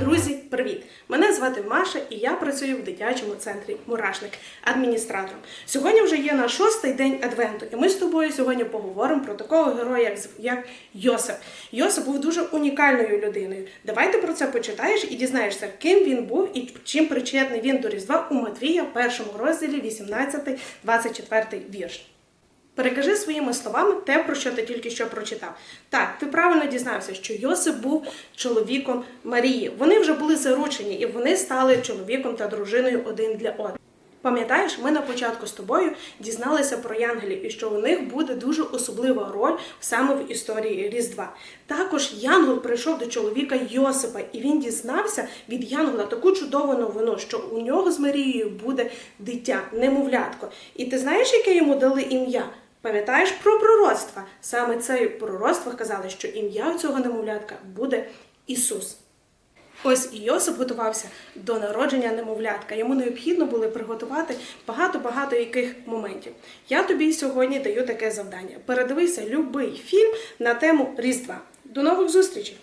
Друзі, привіт! Мене звати Маша і я працюю в дитячому центрі Мурашник адміністратором. Сьогодні вже є наш шостий день адвенту, і ми з тобою сьогодні поговоримо про такого героя, як, Йосип. Йосип був дуже унікальною людиною. Давай ти про це почитаєш і дізнаєшся, ким він був і чим причетний він до Різдва у Матвія першому розділі 18-24 вірш. Перекажи своїми словами те, про що ти тільки що прочитав. Так, ти правильно дізнався, що Йосип був чоловіком Марії. Вони вже були заручені, і вони стали чоловіком та дружиною один для одного. Пам'ятаєш, ми на початку з тобою дізналися про янгелів і що у них буде дуже особлива роль саме в історії Різдва. Також Янгол прийшов до чоловіка Йосипа, і він дізнався від Янгола таку чудову новину, що у нього з Марією буде дитя, немовлятко. І ти знаєш, яке йому дали ім'я? Пам'ятаєш про пророцтва? Саме це пророцтва казали, що ім'я цього немовлятка буде Ісус. Ось Йосип готувався до народження немовлятка. Йому необхідно було приготувати багато-багато яких моментів. Я тобі сьогодні даю таке завдання. Передивися любий фільм на тему Різдва. До нових зустрічей!